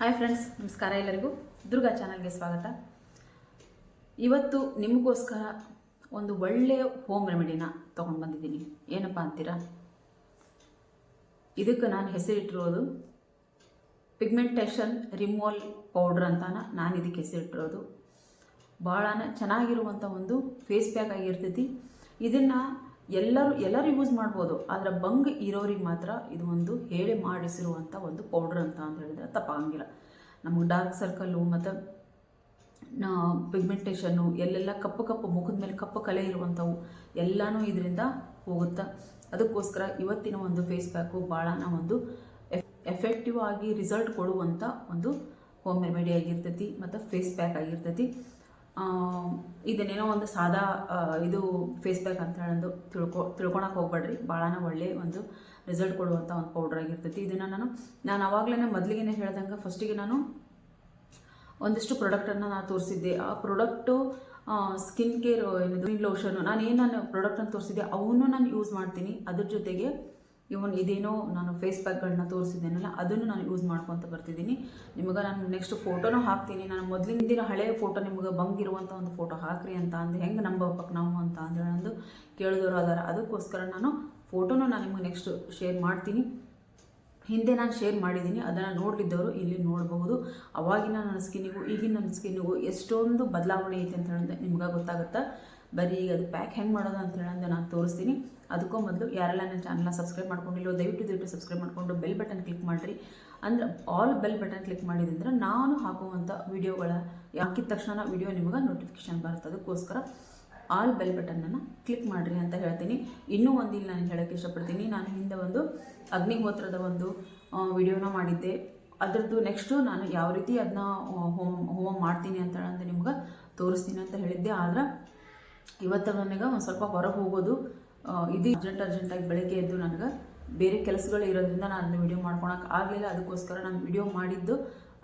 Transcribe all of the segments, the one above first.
Hi friends ನಮಸ್ಕಾರ ಎಲ್ಲರಿಗೂ. ದುರ್ಗಾ ಚಾನಲ್ಗೆ ಸ್ವಾಗತ. ಇವತ್ತು ನಿಮಗೋಸ್ಕರ ಒಂದು ಒಳ್ಳೆಯ ಹೋಮ್ ರೆಮಿಡಿನ ತೊಗೊಂಡು ಬಂದಿದ್ದೀನಿ. ಏನಪ್ಪ ಅಂತೀರಾ? ಇದಕ್ಕೆ ನಾನು ಹೆಸರಿಟ್ಟಿರೋದು ಪಿಗ್ಮೆಂಟೇಷನ್ ರಿಮೂವಲ್ ಪೌಡ್ರ್ ಅಂತಾನ ನಾನು ಇದಕ್ಕೆ ಹೆಸರಿಟ್ಟಿರೋದು. ಭಾಳ ಚೆನ್ನಾಗಿರುವಂಥ ಒಂದು ಫೇಸ್ ಪ್ಯಾಕ್ ಆಗಿರ್ತೈತಿ. ಇದನ್ನು ಎಲ್ಲರೂ ಎಲ್ಲರೂ ಯೂಸ್ ಮಾಡ್ಬೋದು. ಆದರೆ ಬಂಗ್ ಇರೋರಿಗೆ ಮಾತ್ರ ಇದು ಒಂದು ಹೇಳಿ ಮಾಡಿಸಿರುವಂಥ ಒಂದು ಪೌಡ್ರ್ ಅಂತ ಅಂತ ಹೇಳಿದ್ರೆ ತಪ್ಪಾಗಂಗಿಲ್ಲ ನಮಗೆ ಡಾರ್ಕ್ ಸರ್ಕಲ್ಲು ಮತ್ತು ಪಿಗ್ಮೆಂಟೇಷನ್ನು ಎಲ್ಲೆಲ್ಲ ಕಪ್ಪು ಕಪ್ಪು, ಮುಖದ ಮೇಲೆ ಕಪ್ಪು ಕಲೆ ಇರುವಂಥವು ಎಲ್ಲನೂ ಇದರಿಂದ ಹೋಗುತ್ತೆ? ಅದಕ್ಕೋಸ್ಕರ ಇವತ್ತಿನ ಒಂದು ಫೇಸ್ ಪ್ಯಾಕು ಭಾಳ ಒಂದು ಎಫ್ ಎಫೆಕ್ಟಿವ್ ಆಗಿ ರಿಸಲ್ಟ್ ಕೊಡುವಂಥ ಒಂದು ಹೋಮ್ ರೆಮಿಡಿ ಆಗಿರ್ತೈತಿ, ಮತ್ತು ಫೇಸ್ ಪ್ಯಾಕ್ ಆಗಿರ್ತೈತಿ. ಇದನ್ನೇನೋ ಒಂದು ಸಾದಾ ಇದು ಫೇಸ್ ಪ್ಯಾಕ್ ಅಂತ ಹೇಳೋದು ತಿಳ್ಕೊ ತಿಳ್ಕೊಳಕ್ಕೆ ಹೋಗ್ಬೇಡ್ರಿ. ಭಾಳನ ಒಳ್ಳೆ ಒಂದು ರಿಸಲ್ಟ್ ಕೊಡುವಂಥ ಒಂದು ಪೌಡ್ರ್ ಆಗಿರ್ತೈತಿ. ಇದನ್ನು ನಾನು ನಾನು ಅವಾಗಲೇ ಮೊದಲಿಗೆ ಹೇಳ್ದಂಗೆ ಫಸ್ಟಿಗೆ ನಾನು ಒಂದಿಷ್ಟು ಪ್ರಾಡಕ್ಟನ್ನು ನಾನು ತೋರಿಸಿದ್ದೆ. ಆ ಪ್ರಾಡಕ್ಟು ಸ್ಕಿನ್ ಕೇರ್ ಏನಿದು ಲೋಷನು ನಾನು ಏನು ನಾನು ಪ್ರಾಡಕ್ಟನ್ನು ತೋರಿಸಿದ್ದೆ ಅವನು ನಾನು ಯೂಸ್ ಮಾಡ್ತೀನಿ. ಅದ್ರ ಜೊತೆಗೆ ಇವನ್ ಇದೇನೋ ನಾನು ಫೇಸ್ ಪ್ಯಾಕ್ಗಳನ್ನ ತೋರಿಸಿದ್ದೇನಲ್ಲ, ಅದನ್ನು ನಾನು ಯೂಸ್ ಮಾಡ್ಕೊತ ಬರ್ತಿದ್ದೀನಿ. ನಿಮಗೆ ನಾನು ನೆಕ್ಸ್ಟ್ ಫೋಟೋನೂ ಹಾಕ್ತೀನಿ. ನಾನು ಮೊದಲಿನ ದಿನ ಹಳೆ ಫೋಟೋ ನಿಮಗೆ ಬಂಗಿರುವಂಥ ಒಂದು ಫೋಟೋ ಹಾಕ್ರಿ ಅಂತ ಅಂದು ಹೆಂಗೆ ನಂಬಬೇಕು ನಾವು ಅಂತ ಅಂದ್ರೆ ಒಂದು ಕೇಳಿದವರು ಅದಾರ. ಅದಕ್ಕೋಸ್ಕರ ನಾನು ಫೋಟೋನು ನಾನು ನಿಮಗೆ ನೆಕ್ಸ್ಟ್ ಶೇರ್ ಮಾಡ್ತೀನಿ. ಹಿಂದೆ ನಾನು ಶೇರ್ ಮಾಡಿದ್ದೀನಿ. ಅದನ್ನು ನೋಡಲಿದ್ದವರು ಇಲ್ಲಿ ನೋಡಬಹುದು. ಅವಾಗಿನ ನನ್ನ ಸ್ಕಿನ್ನಿಗೂ ಈಗಿನ ನನ್ನ ಸ್ಕಿನ್ನಿಗೂ ಎಷ್ಟೊಂದು ಬದಲಾವಣೆ ಐತೆ ಅಂತ ಹೇಳಿದ್ರೆ ನಿಮ್ಗೆ ಗೊತ್ತಾಗುತ್ತೆ? ಬರೀ ಈಗ ಅದು ಪ್ಯಾಕ್ ಹೆಂಗೆ ಮಾಡೋದು ಅಂತ ಹೇಳಂದು ನಾನು ತೋರಿಸ್ತೀನಿ. ಅದಕ್ಕೂ ಮೊದಲು ಯಾರೆಲ್ಲ ನನ್ನ ಚಾನಲ್ನ ಸಬ್ಸ್ಕ್ರೈಬ್ ಮಾಡ್ಕೊಂಡಿಲ್ಲೋ ದಯವಿಟ್ಟು ದಯವಿಟ್ಟು ಸಬ್ಸ್ಕ್ರೈಬ್ ಮಾಡಿಕೊಂಡು ಬೆಲ್ ಬಟನ್ ಕ್ಲಿಕ್ ಮಾಡಿರಿ. ಅಂದ್ರೆ ಆಲ್ ಬೆಲ್ ಬಟನ್ ಕ್ಲಿಕ್ ಮಾಡಿದಂದ್ರೆ ನಾನು ಹಾಕುವಂಥ ವಿಡಿಯೋಗಳ ಹಾಕಿದ ತಕ್ಷಣ ವಿಡಿಯೋ ನಿಮಗೆ ನೋಟಿಫಿಕೇಶನ್ ಬರುತ್ತೆ. ಅದಕ್ಕೋಸ್ಕರ ಆಲ್ ಬೆಲ್ ಬಟನನ್ನು ಕ್ಲಿಕ್ ಮಾಡಿರಿ ಅಂತ ಹೇಳ್ತೀನಿ. ಇನ್ನೂ ಒಂದು ಇಲ್ಲಿ ನಾನು ಹೇಳೋಕ್ಕೆ ಇಷ್ಟಪಡ್ತೀನಿ. ನಾನು ಹಿಂದೆ ಒಂದು ಅಗ್ನಿಹೋತ್ರದ ಒಂದು ವಿಡಿಯೋನ ಮಾಡಿದ್ದೆ. ಅದರದ್ದು ನೆಕ್ಸ್ಟು ನಾನು ಯಾವ ರೀತಿ ಅದನ್ನ ಹೋಮ್ ಹೋಮ್ ಮಾಡ್ತೀನಿ ಅಂತ ಹೇಳಂದ್ರೆ ನಿಮ್ಗೆ ತೋರಿಸ್ತೀನಿ ಅಂತ ಹೇಳಿದ್ದೆ. ಆದ್ರೆ ಇವತ್ತು ನನಗೆ ಒಂದು ಸ್ವಲ್ಪ ಹೊರಗೆ ಹೋಗೋದು ಇದು ಅರ್ಜೆಂಟ್ ಅರ್ಜೆಂಟಾಗಿ ಬೆಳಗ್ಗೆ ಎದ್ದು ನನಗೆ ಬೇರೆ ಕೆಲಸಗಳು ಇರೋದ್ರಿಂದ ನಾನು ಅದನ್ನ ವಿಡಿಯೋ ಮಾಡ್ಕೊಳಕ್ಕೆ ಆಗಲಿಲ್ಲ. ಅದಕ್ಕೋಸ್ಕರ ನಾನು ವಿಡಿಯೋ ಮಾಡಿದ್ದು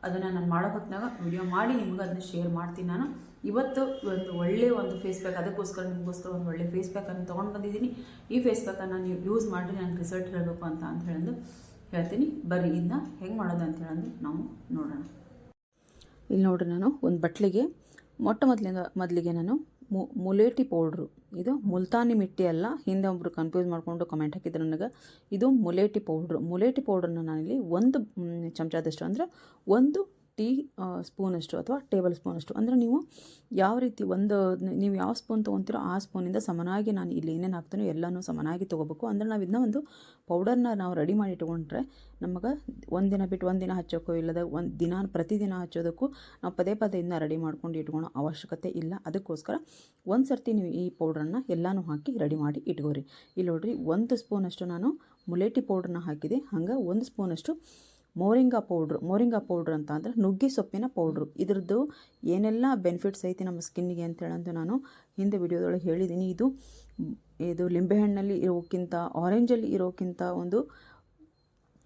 ಅದನ್ನು ನಾನು ಮಾಡೋ ಹೊತ್ತಿನಾಗ ವಿಡಿಯೋ ಮಾಡಿ ನಿಮ್ಗೆ ಅದನ್ನ ಶೇರ್ ಮಾಡ್ತೀನಿ ನಾನು. ಇವತ್ತು ಒಂದು ಒಳ್ಳೆಯ ಒಂದು ಫೇಸ್ ಪ್ಯಾಕ್ ಅದಕ್ಕೋಸ್ಕರ ನಿಮಗೋಸ್ಕರ ಒಂದು ಒಳ್ಳೆ ಫೇಸ್ ಪ್ಯಾಕನ್ನು ತೊಗೊಂಡು ಬಂದಿದ್ದೀನಿ. ಈ ಫೇಸ್ ಪ್ಯಾಕನ್ನು ನೀವು ಯೂಸ್ ಮಾಡಿ ನನಗೆ ರಿಸಲ್ಟ್ ಹೇಳಬೇಕು ಅಂತ ಅಂತ ಹೇಳಂದು ಹೇಳ್ತೀನಿ. ಬರ್ರಿ ಇದನ್ನ ಹೆಂಗೆ ಮಾಡೋದು ಅಂತ ಹೇಳಂದು ನಾವು ನೋಡೋಣ. ಇಲ್ಲಿ ನೋಡ್ರಿ ನಾನು ಒಂದು ಬಟ್ಲಿಗೆ, ಮೊಟ್ಟ ಮೊದಲಿಂದ ಮೊದಲಿಗೆ ನಾನು ಮು, ಮುಲೇಟಿ ಪೌಡ್ರು. ಇದು ಮುಲ್ತಾನಿ ಮಿಟ್ಟಿ ಅಲ್ಲ, ಹಿಂದೆ ಒಬ್ಬರು ಕನ್ಫ್ಯೂಸ್ ಮಾಡಿಕೊಂಡು ಕಮೆಂಟ್ ಹಾಕಿದ್ರು ನನಗೆ. ಇದು ಮುಲೇಟಿ ಪೌಡ್ರು. ಮುಲೇಟಿ ಪೌಡ್ರನ್ನ ನಾನಿಲ್ಲಿ ಒಂದು ಚಮಚದಷ್ಟು ಅಂದರೆ ಒಂದು ಟೀ ಸ್ಪೂನಷ್ಟು ಅಥವಾ ಟೇಬಲ್ ಸ್ಪೂನಷ್ಟು. ಅಂದರೆ ನೀವು ಯಾವ ರೀತಿ ಒಂದು, ನೀವು ಯಾವ ಸ್ಪೂನ್ ತೊಗೊತೀರೋ ಆ ಸ್ಪೂನಿಂದ ಸಮನಾಗಿ ನಾನು ಇಲ್ಲಿ ಏನೇನು ಹಾಕ್ತಾನೋ ಎಲ್ಲನೂ ಸಮನಾಗಿ ತೊಗೋಬೇಕು. ಅಂದರೆ ನಾವು ಇದನ್ನ ಒಂದು ಪೌಡರ್ನ ನಾವು ರೆಡಿ ಮಾಡಿ ಇಟ್ಕೊಂಡ್ರೆ ನಮಗೆ ಒಂದಿನ ಬಿಟ್ಟು ಒಂದಿನ ಹಚ್ಚೋಕ್ಕೋ ಇಲ್ಲದ ಒಂದು ದಿನ ಪ್ರತಿದಿನ ಹಚ್ಚೋದಕ್ಕೂ ನಾವು ಪದೇ ಪದೇ ಇದನ್ನ ರೆಡಿ ಮಾಡ್ಕೊಂಡು ಇಟ್ಕೊಳೋ ಅವಶ್ಯಕತೆ ಇಲ್ಲ. ಅದಕ್ಕೋಸ್ಕರ ಒಂದು ಸರ್ತಿ ನೀವು ಈ ಪೌಡ್ರನ್ನ ಎಲ್ಲನೂ ಹಾಕಿ ರೆಡಿ ಮಾಡಿ ಇಟ್ಕೋರಿ. ಇಲ್ಲಿ ನೋಡ್ರಿ, ಒಂದು ಸ್ಪೂನಷ್ಟು ನಾನು ಮುಲೇಟಿ ಪೌಡ್ರನ್ನ ಹಾಕಿದೆ. ಹಂಗೆ ಒಂದು ಸ್ಪೂನಷ್ಟು ಮೋರಿಂಗಾ ಪೌಡ್ರು, ಮೋರಿಂಗಾ ಪೌಡ್ರ್ ಅಂತ ಅಂದರೆ ನುಗ್ಗೆ ಸೊಪ್ಪಿನ ಪೌಡ್ರು. ಇದ್ರದ್ದು ಏನೆಲ್ಲ ಬೆನಿಫಿಟ್ಸ್ ಐತಿ ನಮ್ಮ ಸ್ಕಿನ್ನಿಗೆ ಅಂತ ಹೇಳಂದು ನಾನು ಹಿಂದೆ ವಿಡಿಯೋದೊಳಗೆ ಹೇಳಿದ್ದೀನಿ ಇದು ಇದು ಲಿಂಬೆಹಣ್ಣಲ್ಲಿ ಇರೋಕ್ಕಿಂತ ಆರೆಂಜಲ್ಲಿ ಇರೋಕ್ಕಿಂತ ಒಂದು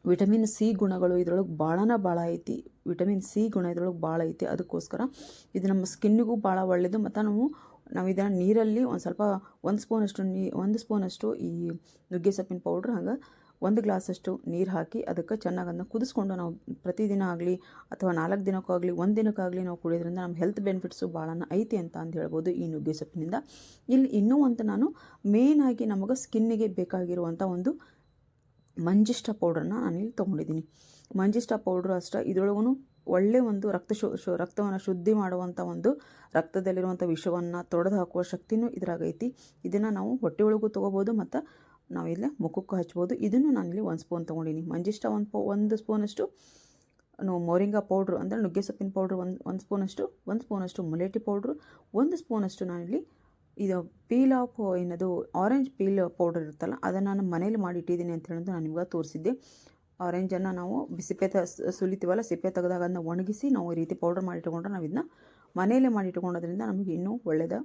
ವಿಟಮಿನ್ ಸಿ ಗುಣಗಳು ಇದ್ರೊಳಗೆ ಭಾಳನ ಭಾಳ ಐತಿ. ವಿಟಮಿನ್ ಸಿ ಗುಣ ಇದ್ರೊಳಗೆ ಭಾಳ ಐತಿ. ಅದಕ್ಕೋಸ್ಕರ ಇದು ನಮ್ಮ ಸ್ಕಿನ್ನಿಗೂ ಭಾಳ ಒಳ್ಳೆಯದು ಮತ್ತು ನಾವು ನಾವು ಇದನ್ನು ನೀರಲ್ಲಿ ಒಂದು ಸ್ವಲ್ಪ, ಒಂದು ಸ್ಪೂನಷ್ಟು ನೀ, ಒಂದು ಸ್ಪೂನಷ್ಟು ಈ ನುಗ್ಗೆ ಸೊಪ್ಪಿನ ಪೌಡ್ರ್ ಹಂಗೆ ಒಂದು ಗ್ಲಾಸಷ್ಟು ನೀರು ಹಾಕಿ ಅದಕ್ಕೆ ಚೆನ್ನಾಗಿ ಅದನ್ನ ಕುದಿಸ್ಕೊಂಡು ನಾವು ಪ್ರತಿದಿನ ಆಗಲಿ ಅಥವಾ ನಾಲ್ಕು ದಿನಕ್ಕಾಗಲಿ ಒಂದು ದಿನಕ್ಕಾಗಲಿ ನಾವು ಕುಡಿಯೋದ್ರಿಂದ ನಮ್ಮ ಹೆಲ್ತ್ ಬೆನಿಫಿಟ್ಸು ಭಾಳ ಐತಿ ಅಂತ ಅಂದು ಹೇಳ್ಬೋದು ಈ ನುಗ್ಗೆ ಸೊಪ್ಪಿನಿಂದ ಇಲ್ಲಿ ಇನ್ನೂ ಒಂದು ನಾನು ಮೇಯ್ನಾಗಿ ನಮಗೆ ಸ್ಕಿನ್ನಿಗೆ ಬೇಕಾಗಿರುವಂಥ ಒಂದು ಮಂಜಿಷ್ಟ ಪೌಡ್ರನ್ನ ನಾನಿಲ್ಲಿ ತೊಗೊಂಡಿದ್ದೀನಿ. ಮಂಜಿಷ್ಟ ಪೌಡ್ರು ಅಷ್ಟೇ ಇದರೊಳಗೂ ಒಳ್ಳೆ ಒಂದು ರಕ್ತ ಶು ಶು, ರಕ್ತವನ್ನು ಶುದ್ಧಿ ಮಾಡುವಂಥ ಒಂದು ರಕ್ತದಲ್ಲಿರುವಂಥ ವಿಷವನ್ನು ತೊಡೆದು ಹಾಕುವ ಶಕ್ತಿನೂ ಇದ್ರಾಗೈತಿ ಇದನ್ನು ನಾವು ಹೊಟ್ಟೆ ಒಳಗೂ ತೊಗೋಬೋದು ಮತ್ತು ನಾವಿಲ್ಲೇ ಮುಖಕ್ಕೆ ಹಚ್ಬೋದು. ಇದನ್ನು ನಾನಿಲ್ಲಿ ಒಂದು ಸ್ಪೂನ್ ತೊಗೊಂಡಿನಿ ಮಂಜಿಷ್ಟ ಒಂದು ಪೌ, ಒಂದು ಸ್ಪೂನಷ್ಟು ಮೋರಿಂಗಾ ಪೌಡ್ರು ಅಂದರೆ ನುಗ್ಗೆ ಸೊಪ್ಪಿನ ಪೌಡ್ರು ಒಂದು ಒಂದು ಸ್ಪೂನಷ್ಟು ಒಂದು ಸ್ಪೂನಷ್ಟು ಮುಲೇಟಿ ಪೌಡ್ರು, ಒಂದು ಸ್ಪೂನಷ್ಟು ನಾನಿಲ್ಲಿ ಇದು ಪೀಲ್ ಆಫ್ ಏನದು ಆರೆಂಜ್ ಪೀಲ್ ಪೌಡರ್ ಇರುತ್ತಲ್ಲ, ಅದನ್ನು ನಾನು ಮನೇಲಿ ಮಾಡಿ ಇಟ್ಟಿದ್ದೀನಿ ಅಂತ ಹೇಳೋದು ನಾನು ನಿಮ್ಗೆ ತೋರಿಸಿದ್ದೆ. ಆರೆಂಜನ್ನು ನಾವು ಸಿಪ್ಪೆ ತ, ಸುಲಿತೀವಲ್ಲ, ಸಿಪ್ಪೆ ತೆಗೆದಾಗ ಅದನ್ನ ಒಣಗಿಸಿ ನಾವು ಈ ರೀತಿ ಪೌಡರ್ ಮಾಡಿಟ್ಕೊಂಡ್ರೆ ನಾವು ಇದನ್ನ ಮನೆಯಲ್ಲೇ ಮಾಡಿಟ್ಕೊಂಡೋದ್ರಿಂದ ನಮಗೆ ಇನ್ನೂ ಒಳ್ಳೆಯದು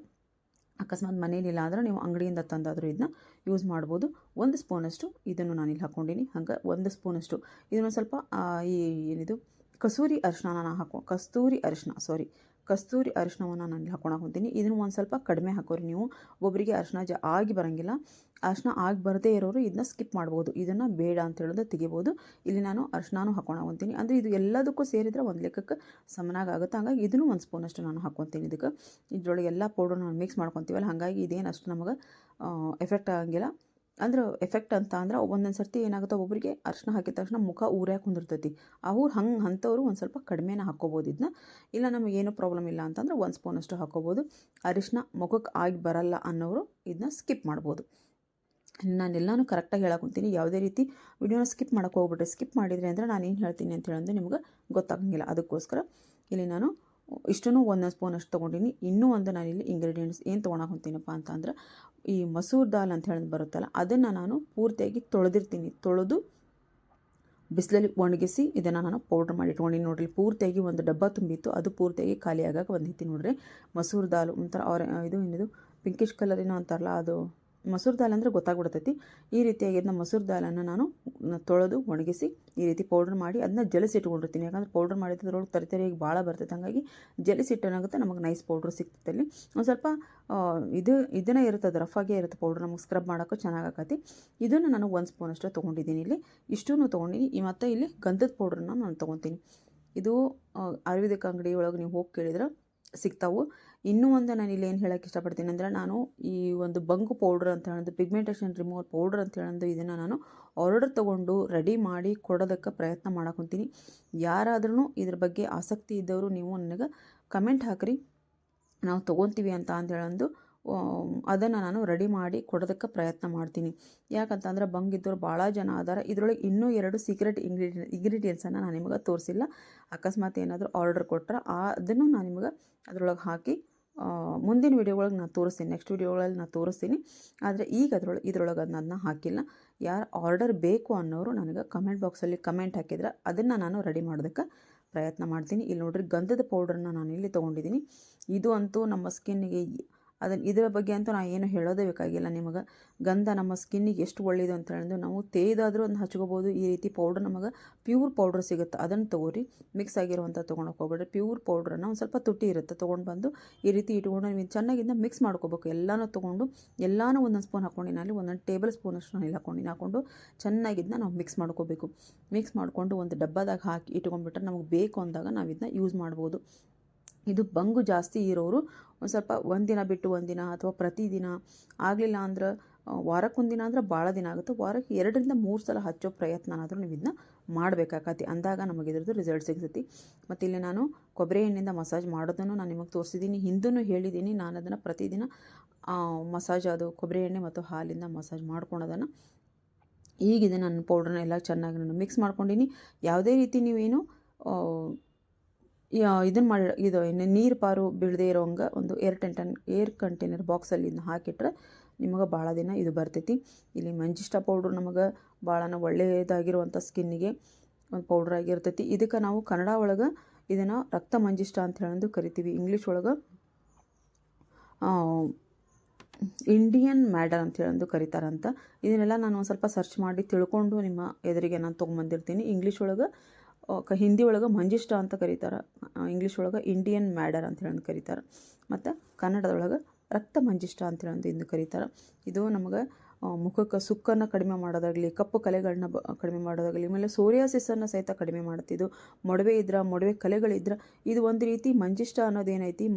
ಅಕಸ್ಮಾತ್ ಮನೇಲಿಲ್ಲ ಅಂದರೆ ನೀವು ಅಂಗಡಿಯಿಂದ ತಂದಾದರೂ ಇದನ್ನ ಯೂಸ್ ಮಾಡ್ಬೋದು. ಒಂದು ಸ್ಪೂನಷ್ಟು ಇದನ್ನು ನಾನಿಲ್ಲಿ ಹಾಕ್ಕೊಂಡಿನಿ. ಹಂಗೆ ಒಂದು ಸ್ಪೂನಷ್ಟು. ಇದನ್ನು ಸ್ವಲ್ಪ ಈ ಏನಿದು? ಕಸೂರಿ ಅರಿಶಿನ ನಾನು ಹಾಕೋ, ಕಸ್ತೂರಿ ಅರಿಶಿನ ಸಾರಿ ಕಸ್ತೂರಿ ಅರಿಶಿನವನ್ನು ನಾನು ಇಲ್ಲಿ ಹಾಕೊಂಡು ಹೊಂತೀನಿ ಇದನ್ನು ಒಂದು ಸ್ವಲ್ಪ ಕಡಿಮೆ ಹಾಕೋರಿ ನೀವು. ಒಬ್ಬರಿಗೆ ಅರಿಶಿನ ಜ ಆಗಿ ಬರೋಂಗಿಲ್ಲ. ಅರಿಶಿನ ಆಗಿ ಬರದೇ ಇರೋರು ಇದನ್ನ ಸ್ಕಿಪ್ ಮಾಡ್ಬೋದು. ಇದನ್ನು ಬೇಡ ಅಂತ ಹೇಳೋದು ತೆಗಿಬೋದು. ಇಲ್ಲಿ ನಾನು ಅರ್ಶಿನ ಹಾಕೋಣ ಅಂತೀನಿ. ಅಂದರೆ ಇದು ಎಲ್ಲದಕ್ಕೂ ಸೇರಿದ್ರೆ ಒಂದು ಲೆಕ್ಕಕ್ಕೆ ಸಮನಾಗಿ ಆಗುತ್ತೆ. ಹಾಗಾಗಿ ಇದನ್ನು ಒಂದು ಸ್ಪೂನಷ್ಟು ನಾನು ಹಾಕೊತೀನಿ ಇದಕ್ಕೆ. ಇದರೊಳಗೆ ಎಲ್ಲ ಪೌಡರ್ ನಾನು ಮಿಕ್ಸ್ ಮಾಡ್ಕೊತೀವಲ್ಲ, ಹಾಗಾಗಿ ಇದೇನು ಅಷ್ಟು ನಮಗೆ ಎಫೆಕ್ಟ್ ಆಗಂಗಿಲ್ಲ. ಅಂದ್ರೆ ಎಫೆಕ್ಟ್ ಅಂತ ಅಂದ್ರೆ ಒಂದೊಂದು ಸರ್ತಿ ಏನಾಗುತ್ತೆ ಒಬ್ಬರಿಗೆ ಅರ್ಶಿನ ಹಾಕಿದ ತಕ್ಷಣ ಮುಖ ಊರ್ಯಾಕೆ ಕುಂದಿರ್ತೈತಿ. ಅವ್ರು ಹಂಗೆ ಅಂಥವ್ರು ಒಂದು ಸ್ವಲ್ಪ ಕಡಿಮೆನ ಹಾಕ್ಕೋಬೋದು ಇದನ್ನ. ಇಲ್ಲ ನಮಗೆ ಏನೂ ಪ್ರಾಬ್ಲಮ್ ಇಲ್ಲ ಅಂತಂದ್ರೆ ಒಂದು ಸ್ಪೂನಷ್ಟು ಹಾಕ್ಕೋಬೋದು. ಅರಿಶಿನ ಮುಖಕ್ಕೆ ಆಗಿ ಬರಲ್ಲ ಅನ್ನೋರು ಇದನ್ನ ಸ್ಕಿಪ್ ಮಾಡ್ಬೋದು. ನಾನೆಲ್ಲನೂ ಕರೆಕ್ಟಾಗಿ ಹೇಳಕೊಂತೀನಿ ಯಾವುದೇ ರೀತಿ ವಿಡಿಯೋನ ಸ್ಕಿಪ್ ಮಾಡೋಕೆ ಹೋಗ್ಬಿಟ್ರೆ ಸ್ಕಿಪ್ ಮಾಡಿದರೆ ಅಂದರೆ ನಾನು ಏನು ಹೇಳ್ತೀನಿ ಅಂತ ಹೇಳೋದು ನಿಮ್ಗೆ ಗೊತ್ತಾಗಂಗಿಲ್ಲ. ಅದಕ್ಕೋಸ್ಕರ ಇಲ್ಲಿ ನಾನು ಇಷ್ಟೂ ಒಂದೊಂದು ಸ್ಪೂನ್ ಅಷ್ಟು ತೊಗೊಂಡಿನಿ. ಇನ್ನೂ ಒಂದು ನಾನು ಇಲ್ಲಿ ಇಂಗ್ರೀಡಿಯೆಂಟ್ಸ್ ಏನು ತೊಗೊಳಕ್ಕೆ ಹೊಂತೀನಪ್ಪ ಅಂತಂದ್ರೆ ಈ ಮಸೂರ್ ದಾಲ್ ಅಂತ ಹೇಳಿ ಬರುತ್ತಲ್ಲ, ಅದನ್ನು ನಾನು ಪೂರ್ತಿಯಾಗಿ ತೊಳೆದಿರ್ತೀನಿ. ತೊಳೆದು ಬಿಸಿಲಲ್ಲಿ ಒಣಗಿಸಿ ಇದನ್ನು ನಾನು ಪೌಡ್ರ್ ಮಾಡಿ ಇಟ್ಕೊಂಡಿನಿ ನೋಡ್ರಿ. ಪೂರ್ತಿಯಾಗಿ ಒಂದು ಡಬ್ಬ ತುಂಬಿತ್ತು. ಅದು ಪೂರ್ತಿಯಾಗಿ ಖಾಲಿ ಆಗಾಕ ಬಂದೈತಿ ನೋಡ್ರಿ. ಮಸೂರ್ ದಾಲ್ ಒಂಥರ ಅವ್ರ ಇದು ಏನಿದು? ಪಿಂಕಿಶ್ ಕಲರ್ ಏನೋ ಅಂತಾರಲ್ಲ, ಅದು ಮಸೂರ್ ದಾಲ್ ಅಂದರೆ ಗೊತ್ತಾಗ್ಬಿಡ್ತೈತಿ. ಈ ರೀತಿಯಾಗಿ ಅದನ್ನ ಮೊಸರು ದಾಲನ್ನು ನಾನು ತೊಳೆದು ಒಣಗಿಸಿ ಈ ರೀತಿ ಪೌಡ್ರ್ ಮಾಡಿ ಅದನ್ನ ಜಲಸಿಟ್ಕೊಂಡಿರ್ತೀನಿ ಯಾಕಂದ್ರೆ ಪೌಡ್ರ್ ಮಾಡಿದ್ರೆ ತರಿ ತರಿಯಾಗಿ ಭಾಳ ಬರ್ತೈತೆ. ಹಾಗಾಗಿ ಜಲಸಿಟ್ಟೇನಾಗುತ್ತೆ ನಮಗೆ ನೈಸ್ ಪೌಡ್ರ್ ಸಿಗ್ತೈತೆ ಅಲ್ಲಿ. ಒಂದು ಸ್ವಲ್ಪ ಇದು, ಇದನ್ನೇ ಇರುತ್ತೆ ಅದು ಆಗೇ ಇರುತ್ತೆ ಪೌಡ್ರ್ ನಮಗೆ ಸ್ಕ್ರಬ್ ಮಾಡೋಕ್ಕೂ ಚೆನ್ನಾಗಿ ಆಕತಿ. ಇದನ್ನು ನಾನು ಒಂದು ಸ್ಪೂನ್ ಅಷ್ಟೇ ತೊಗೊಂಡಿದ್ದೀನಿ ಇಲ್ಲಿ. ಇಷ್ಟೂ ತೊಗೊಂಡಿನಿ. ಈ ಮತ್ತೆ ಇಲ್ಲಿ ಗಂಧದ ಪೌಡ್ರನ್ನ ನಾನು ತೊಗೊತೀನಿ. ಇದು ಆಯುರ್ವೇದಿಕ್ ಅಂಗಡಿ ಒಳಗೆ ನೀವು ಹೋಗಿ ಕೇಳಿದ್ರೆ ಸಿಗ್ತಾವು. ಇನ್ನೂ ಒಂದು ನಾನು ಇಲ್ಲಿ ಏನು ಹೇಳೋಕ್ಕೆ ಇಷ್ಟಪಡ್ತೀನಿ ಅಂದರೆ ನಾನು ಈ ಒಂದು ಬಂಗು ಪೌಡ್ರ್ ಅಂತ ಹೇಳೋದು ಪಿಗ್ಮೆಂಟೇಷನ್ ರಿಮೂವರ್ ಪೌಡ್ರ್ ಅಂತ ಹೇಳೋದು ಇದನ್ನು ನಾನು ಆರ್ಡರ್ ತೊಗೊಂಡು ರೆಡಿ ಮಾಡಿ ಕೊಡೋದಕ್ಕೆ ಪ್ರಯತ್ನ ಮಾಡಕೊಂತೀನಿ. ಯಾರಾದ್ರೂ ಇದ್ರ ಬಗ್ಗೆ ಆಸಕ್ತಿ ಇದ್ದವರು ನೀವು ನನಗೆ ಕಮೆಂಟ್ ಹಾಕಿರಿ. ನಾವು ತೊಗೊತೀವಿ ಅಂತ ಅಂತ ಹೇಳಂದು ಅದನ್ನು ನಾನು ರೆಡಿ ಮಾಡಿ ಕೊಡೋದಕ್ಕೆ ಪ್ರಯತ್ನ ಮಾಡ್ತೀನಿ. ಯಾಕಂತಂದ್ರೆ ಬಂಗಿದ್ದವ್ರು ಭಾಳ ಜನ ಅದಾರ. ಇದರೊಳಗೆ ಇನ್ನೂ ಎರಡು ಸೀಕ್ರೆಟ್ ಇಂಗ್ರೀಡಿಯನ್ ಇಂಗ್ರೀಡಿಯೆಂಟ್ಸನ್ನು ನಾನು ನಿಮಗೆ ತೋರಿಸಿಲ್ಲ. ಅಕಸ್ಮಾತ್ ಏನಾದರೂ ಆರ್ಡರ್ ಕೊಟ್ಟರೆ ಅದನ್ನು ನಾನು ನಿಮಗೆ ಅದರೊಳಗೆ ಹಾಕಿ ಮುಂದಿನ ವೀಡಿಯೋಗಳಿಗೆ ನಾನು ತೋರಿಸ್ತೀನಿ. ನೆಕ್ಸ್ಟ್ ವೀಡಿಯೋಗಳಲ್ಲಿ ನಾನು ತೋರಿಸ್ತೀನಿ. ಆದರೆ ಈಗ ಅದ್ರೊಳಗೆ, ಇದ್ರೊಳಗೆ ಅದನ್ನ ಹಾಕಿಲ್ಲ. ಯಾರು ಆರ್ಡರ್ ಬೇಕು ಅನ್ನೋರು ನನಗೆ ಕಮೆಂಟ್ ಬಾಕ್ಸಲ್ಲಿ ಕಮೆಂಟ್ ಹಾಕಿದ್ರೆ ಅದನ್ನು ನಾನು ರೆಡಿ ಮಾಡೋದಕ್ಕೆ ಪ್ರಯತ್ನ ಮಾಡ್ತೀನಿ. ಇಲ್ಲಿ ನೋಡ್ರಿ, ಗಂಧದ ಪೌಡ್ರನ್ನ ನಾನು ಇಲ್ಲಿ ತೊಗೊಂಡಿದ್ದೀನಿ. ಇದು ಅಂತೂ ನಮ್ಮ ಸ್ಕಿನ್ನಿಗೆ ಅದನ್ನು ಇದರ ಬಗ್ಗೆ ಅಂತೂ ನಾನು ಏನು ಹೇಳೋದೇ ಬೇಕಾಗಿಲ್ಲ ನಿಮಗೆ. ಗಂಧ ನಮ್ಮ ಸ್ಕಿನ್ನಿಗೆ ಎಷ್ಟು ಒಳ್ಳೆಯದು ಅಂತ ಹೇಳಿದ್ರೆ ನಾವು ತೇದಾದರೂ ಅದನ್ನ ಹಚ್ಕೋಬೋದು. ಈ ರೀತಿ ಪೌಡ್ರ್ ನಮಗೆ ಪ್ಯೂರ್ ಪೌಡ್ರ್ ಸಿಗುತ್ತೆ. ಅದನ್ನು ತೊಗೊರಿ. ಮಿಕ್ಸ್ ಆಗಿರುವಂಥ ತೊಗೊಂಡು ಹೋಗ್ಬೇಡ್ರಿ. ಪ್ಯೂರ್ ಪೌಡ್ರನ್ನ ಒಂದು ಸ್ವಲ್ಪ ತುಟ್ಟಿ ಇರುತ್ತೆ. ತೊಗೊಂಡು ಬಂದು ಈ ರೀತಿ ಇಟ್ಕೊಂಡು ನೀವು ಚೆನ್ನಾಗಿಂದ ಮಿಕ್ಸ್ ಮಾಡ್ಕೋಬೇಕು. ಎಲ್ಲನೂ ತೊಗೊಂಡು ಎಲ್ಲನೂ ಒಂದೊಂದು ಸ್ಪೂನ್ ಹಾಕ್ಕೊಂಡಿನಿ ಅಲ್ಲಿ ಒಂದೊಂದು ಟೇಬಲ್ ಸ್ಪೂನಷ್ಟು ನಾನು ಇಲ್ಲಿ ಹಾಕೊಂಡಿನ ಹಾಕೊಂಡು ಚೆನ್ನಾಗಿದ್ದನ್ನ ನಾವು ಮಿಕ್ಸ್ ಮಾಡ್ಕೋಬೇಕು. ಮಿಕ್ಸ್ ಮಾಡಿಕೊಂಡು ಒಂದು ಡಬ್ಬದಾಗ ಹಾಕಿ ಇಟ್ಕೊಂಡ್ಬಿಟ್ರೆ ನಮಗೆ ಬೇಕು ಅಂದಾಗ ನಾವು ಇದನ್ನ ಯೂಸ್ ಮಾಡ್ಬೋದು. ಇದು ಬಂಗು ಜಾಸ್ತಿ ಇರೋರು ಒಂದು ಸ್ವಲ್ಪ ಒಂದಿನ ಬಿಟ್ಟು ಒಂದಿನ ಅಥವಾ ಪ್ರತಿದಿನ ಆಗಲಿಲ್ಲ ಅಂದ್ರೆ ವಾರಕ್ಕೊಂದಿನ ಅಂದ್ರೆ ಭಾಳ ದಿನ ಆಗುತ್ತೆ. ವಾರಕ್ಕೆ ಎರಡರಿಂದ ಮೂರು ಸಲ ಹಚ್ಚೋ ಪ್ರಯತ್ನನಾದರೂ ನೀವು ಇದನ್ನ ಮಾಡಬೇಕಾಗತ್ತೆ ಅಂದಾಗ ನಮಗೆ ಇದ್ರದ್ದು ರಿಸಲ್ಟ್ ಸಿಗ್ತೈತಿ. ಮತ್ತು ಇಲ್ಲಿ ನಾನು ಕೊಬ್ಬರಿ ಎಣ್ಣೆಯಿಂದ ಮಸಾಜ್ ಮಾಡೋದನ್ನು ನಾನು ನಿಮಗೆ ತೋರಿಸಿದ್ದೀನಿ ಹಿಂದೂ ಹೇಳಿದ್ದೀನಿ ನಾನು ಅದನ್ನು ಪ್ರತಿದಿನ ಮಸಾಜ್ ಅದು ಕೊಬ್ಬರಿ ಎಣ್ಣೆ ಮತ್ತು ಹಾಲಿಂದ ಮಸಾಜ್ ಮಾಡ್ಕೊಳೋದನ್ನು ಈಗಿದೆ ನನ್ನ ಪೌಡ್ರನ್ನ ಎಲ್ಲ ಚೆನ್ನಾಗಿ ನಾನು ಮಿಕ್ಸ್ ಮಾಡ್ಕೊಂಡಿನಿ. ಯಾವುದೇ ರೀತಿ ನೀವೇನು ಇದನ್ನು ಮಾಡಿ ಇದು ಇನ್ನು ನೀರು ಪಾರು ಬೀಳದೇ ಇರೋಂಗ ಒಂದು ಏರ್ ಟೆಂಟನ್ ಏರ್ ಕಂಟೈನರ್ ಬಾಕ್ಸಲ್ಲಿ ಇದನ್ನ ಹಾಕಿಟ್ರೆ ನಿಮಗೆ ಭಾಳ ದಿನ ಇದು ಬರ್ತೈತಿ. ಇಲ್ಲಿ ಮಂಜಿಷ್ಟ ಪೌಡ್ರ್ ನಮಗೆ ಭಾಳನ ಒಳ್ಳೆಯದಾಗಿರುವಂಥ ಸ್ಕಿನ್ನಿಗೆ ಒಂದು ಪೌಡ್ರ್ ಆಗಿರ್ತೈತಿ. ಇದಕ್ಕೆ ನಾವು ಕನ್ನಡ ಒಳಗೆ ಇದನ್ನು ರಕ್ತ ಮಂಜಿಷ್ಟ ಅಂತ ಹೇಳಂದು ಕರಿತೀವಿ. ಇಂಗ್ಲೀಷ್ ಒಳಗೆ ಇಂಡಿಯನ್ ಮ್ಯಾಡರ್ ಅಂತ ಹೇಳಂದು ಕರೀತಾರಂತ. ಇದನ್ನೆಲ್ಲ ನಾನು ಒಂದು ಸ್ವಲ್ಪ ಸರ್ಚ್ ಮಾಡಿ ತಿಳ್ಕೊಂಡು ನಿಮ್ಮ ಎದುರಿಗೆ ನಾನು ತೊಗೊಂಬಂದಿರ್ತೀನಿ. ಇಂಗ್ಲೀಷ್ ಒಳಗೆ ಹಿಂದಿ ಒಳಗೆ ಮಂಜಿಷ್ಟ ಅಂತ ಕರೀತಾರೆ. ಇಂಗ್ಲೀಷ್ ಒಳಗೆ ಇಂಡಿಯನ್ ಮ್ಯಾಡರ್ ಅಂತ ಹೇಳಿ ಕರೀತಾರೆ. ಮತ್ತು ಕನ್ನಡದೊಳಗೆ ರಕ್ತ ಮಂಜಿಷ್ಟ ಅಂತ ಹೇಳಿ ಇಂದು ಕರೀತಾರೆ. ಇದು ನಮಗೆ ಮುಖಕ್ಕೆ ಸುಕ್ಕನ್ನು ಕಡಿಮೆ ಮಾಡೋದಾಗಲಿ, ಕಪ್ಪು ಕಲೆಗಳನ್ನ ಬ, ಕಡಿಮೆ ಮಾಡೋದಾಗಲಿ, ಆಮೇಲೆ ಸೋರಿಯಾಸಿಸನ್ನು ಸಹಿತ ಕಡಿಮೆ ಮಾಡುತ್ತಿದ್ದು ಮೊಡವೆ ಇದ್ರೆ, ಮೊಡವೆ ಕಲೆಗಳಿದ್ರೆ, ಇದು ಒಂದು ರೀತಿ ಮಂಜಿಷ್ಟ ಅನ್ನೋದೇನೈತಿ